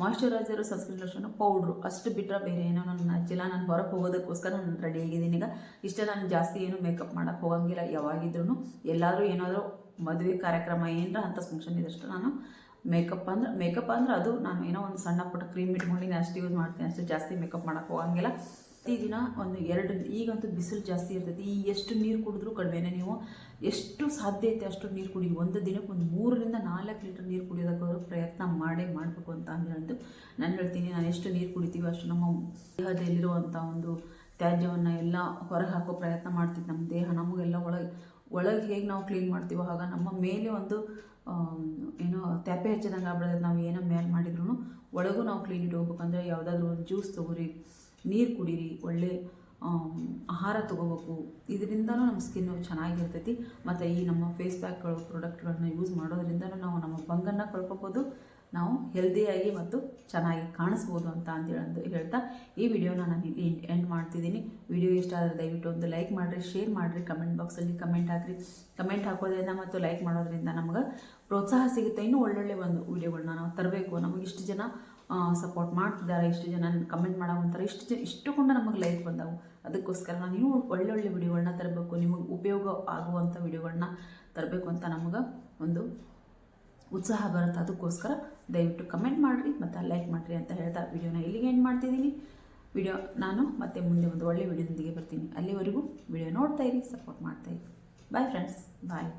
ಮಾಯಶ್ಚರೈಸರು ಸನ್ಸ್ಕ್ರೀನ್ ಲೋಷನ್ನು ಪೌಡ್ರು ಅಷ್ಟು ಬಿಟ್ಟರೆ ಬೇರೆ ಏನೋ ನನ್ನ ಹಚ್ಚಿಲ್ಲ. ನಾನು ಹೊರಗೆ ಹೋಗೋದಕ್ಕೋಸ್ಕರ ನಾನು ರೆಡಿ ಆಗಿದ್ದೀನಿ. ಈಗ ಇಷ್ಟೇ ನಾನು ಜಾಸ್ತಿ ಏನು ಮೇಕಪ್ ಮಾಡೋಕ್ಕೆ ಹೋಗಂಗಿಲ್ಲ. ಯಾವಾಗಿದ್ರೂ ಎಲ್ಲಾದರೂ ಏನಾದರೂ ಮದುವೆ ಕಾರ್ಯಕ್ರಮ ಏನರ ಅಂಥ ಫಂಕ್ಷನ್ ಇದ್ದಷ್ಟು ನಾನು ಮೇಕಪ್ ಅಂದ್ರೆ ಮೇಕಪ್ ಅಂದ್ರೆ ಅದು ನಾನು ಏನೋ ಒಂದು ಸಣ್ಣ ಪುಟ್ಟ ಕ್ರೀಮ್ ಇಟ್ಕೊಂಡಿನಿ ಅಷ್ಟು ಯೂಸ್ ಮಾಡ್ತೀನಿ. ಅಷ್ಟು ಜಾಸ್ತಿ ಮೇಕಪ್ ಮಾಡೋಕ್ಕೆ ಹೋಗಂಗಿಲ್ಲ. ಪ್ರತಿದಿನ ಒಂದು ಎರಡು, ಈಗಂತೂ ಬಿಸಿಲು ಜಾಸ್ತಿ ಇರ್ತೈತಿ. ಈ ಎಷ್ಟು ನೀರು ಕುಡಿದ್ರೂ ಕಡಿಮೆನೇ ನೀವು. ಎಷ್ಟು ಸಾಧ್ಯ ಐತೆ ಅಷ್ಟು ನೀರು ಕುಡಿ ಒಂದು ದಿನಕ್ಕೆ ಒಂದು ಮೂರರಿಂದ ನಾಲ್ಕು ಲೀಟರ್ ನೀರು ಕುಡಿಯೋದಕ್ಕಾದ್ರೂ ಪ್ರಯತ್ನ ಮಾಡೇ ಮಾಡಬೇಕು ಅಂತ ಅಂದು ನಾನು ಹೇಳ್ತೀನಿ. ನಾನು ಎಷ್ಟು ನೀರು ಕುಡಿತೀವಿ ಅಷ್ಟು ನಮ್ಮ ದೇಹದಲ್ಲಿರುವಂಥ ಒಂದು ತ್ಯಾಜ್ಯವನ್ನು ಎಲ್ಲ ಹೊರಗೆ ಹಾಕೋ ಪ್ರಯತ್ನ ಮಾಡ್ತೀವಿ. ನಮ್ಮ ದೇಹ ನಮಗೆಲ್ಲ ಒಳಗೆ ಒಳಗೆ ಹೇಗೆ ನಾವು ಕ್ಲೀನ್ ಮಾಡ್ತೀವೋ ಆಗ ನಮ್ಮ ಮೇಲೆ ಒಂದು ಏನೋ ತ್ಯಾಪೆ ಹಚ್ಚಿದಂಗೆ ಆಗ್ಬಿಡ್ತೈತೆ. ನಾವು ಏನೋ ಮೇಲೆ ಮಾಡಿದ್ರು ಒಳಗೂ ನಾವು ಕ್ಲೀನ್ ಇಟ್ಕೋಬೇಕಂದ್ರೆ ಯಾವುದಾದ್ರೂ ಒಂದು ಜ್ಯೂಸ್ ತೊಗೊರಿ ನೀರು ಕುಡೀರಿ, ಒಳ್ಳೆ ಆಹಾರ ತೊಗೋಬೇಕು. ಇದರಿಂದನೂ ನಮ್ಮ ಸ್ಕಿನ್ನು ಚೆನ್ನಾಗಿರ್ತೈತಿ. ಮತ್ತು ಈ ನಮ್ಮ ಫೇಸ್ ಪ್ಯಾಕ್ಗಳು ಪ್ರಾಡಕ್ಟ್ಗಳನ್ನ ಯೂಸ್ ಮಾಡೋದ್ರಿಂದನೂ ನಾವು ನಮ್ಮ ಬಂಗನ್ನು ಕಳ್ಕೊಬೋದು. ನಾವು ಹೆಲ್ದಿಯಾಗಿ ಮತ್ತು ಚೆನ್ನಾಗಿ ಕಾಣಿಸ್ಬೋದು ಅಂತ ಅಂತೇಳಂದು ಹೇಳ್ತಾ, ಈ ವಿಡಿಯೋನ ನಾನು ಇಲ್ಲಿ ಎಂಡ್ ಮಾಡ್ತಿದ್ದೀನಿ. ವಿಡಿಯೋ ಇಷ್ಟ ಆದರೆ ದಯವಿಟ್ಟು ಒಂದು ಲೈಕ್ ಮಾಡಿರಿ ಶೇರ್ ಮಾಡಿರಿ ಕಮೆಂಟ್ ಬಾಕ್ಸಲ್ಲಿ ಕಮೆಂಟ್ ಹಾಕಿರಿ. ಕಮೆಂಟ್ ಹಾಕೋದ್ರಿಂದ ಮತ್ತು ಲೈಕ್ ಮಾಡೋದ್ರಿಂದ ನಮ್ಗೆ ಪ್ರೋತ್ಸಾಹ ಸಿಗುತ್ತೆ. ಇನ್ನೂ ಒಳ್ಳೊಳ್ಳೆ ಒಂದು ವಿಡಿಯೋಗಳನ್ನ ನಾವು ತರಬೇಕು. ನಮಗೆ ಇಷ್ಟು ಜನ ಸಪೋರ್ಟ್ ಮಾಡ್ತಿದ್ದಾರೆ, ಇಷ್ಟು ಜನ ಕಮೆಂಟ್ ಮಾಡೋವಂತಾರೆ ಇಷ್ಟು ಜನ ಇಷ್ಟು ಕೂಡ ನಮಗೆ ಲೈಕ್ ಬಂದವು. ಅದಕ್ಕೋಸ್ಕರ ನಾನು ಇನ್ನೂ ಒಳ್ಳೊಳ್ಳೆ ವಿಡಿಯೋಗಳನ್ನ ತರಬೇಕು, ನಿಮಗೆ ಉಪಯೋಗ ಆಗುವಂಥ ವಿಡಿಯೋಗಳನ್ನ ತರಬೇಕು ಅಂತ ನಮಗೆ ಒಂದು ಉತ್ಸಾಹ ಬರುತ್ತೆ. ಅದಕ್ಕೋಸ್ಕರ ದಯವಿಟ್ಟು ಕಮೆಂಟ್ ಮಾಡಿರಿ ಮತ್ತು ಲೈಕ್ ಮಾಡಿರಿ ಅಂತ ಹೇಳ್ತಾ ವಿಡಿಯೋನ ಇಲ್ಲಿಗೆ ಎಂಡ್ ಮಾಡ್ತಿದ್ದೀನಿ. ವಿಡಿಯೋ ನಾನು ಮತ್ತೆ ಮುಂದೆ ಒಂದು ಒಳ್ಳೆ ವಿಡಿಯೋದೊಂದಿಗೆ ಬರ್ತೀನಿ. ಅಲ್ಲಿವರೆಗೂ ವಿಡಿಯೋ ನೋಡ್ತಾ ಇರಿ ಸಪೋರ್ಟ್ ಮಾಡ್ತಾ ಇರಿ. Bye friends bye